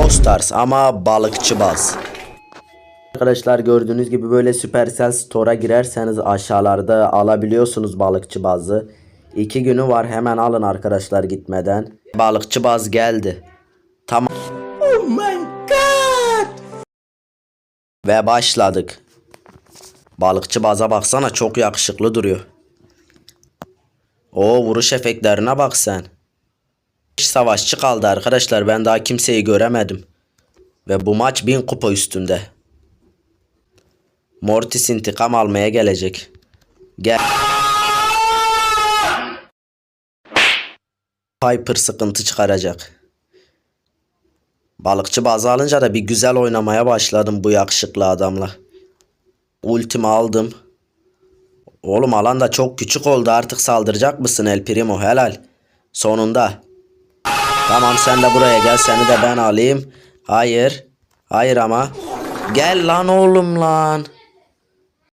Brawl ama balıkçı baz. Arkadaşlar gördüğünüz gibi böyle Supercell Store'a girerseniz aşağılarda alabiliyorsunuz balıkçı bazı. İki günü var hemen alın arkadaşlar gitmeden. Balıkçı baz geldi. Tamam. Oh my god. Ve başladık. Balıkçı baza baksana çok yakışıklı duruyor. O vuruş efektlerine bak sen. Savaşçı kaldı arkadaşlar ben daha kimseyi göremedim. Ve bu maç 1000 kupa üstünde. Mortis intikam almaya gelecek. Gel. Piper sıkıntı çıkaracak. Balıkçı bazı alınca da bir güzel oynamaya başladım bu yakışıklı adamla. Ultimi aldım. Oğlum alan da çok küçük oldu artık saldıracak mısın El Primo helal. Sonunda. Tamam sen de buraya gel seni de ben alayım. Hayır. Hayır ama. Gel lan oğlum lan.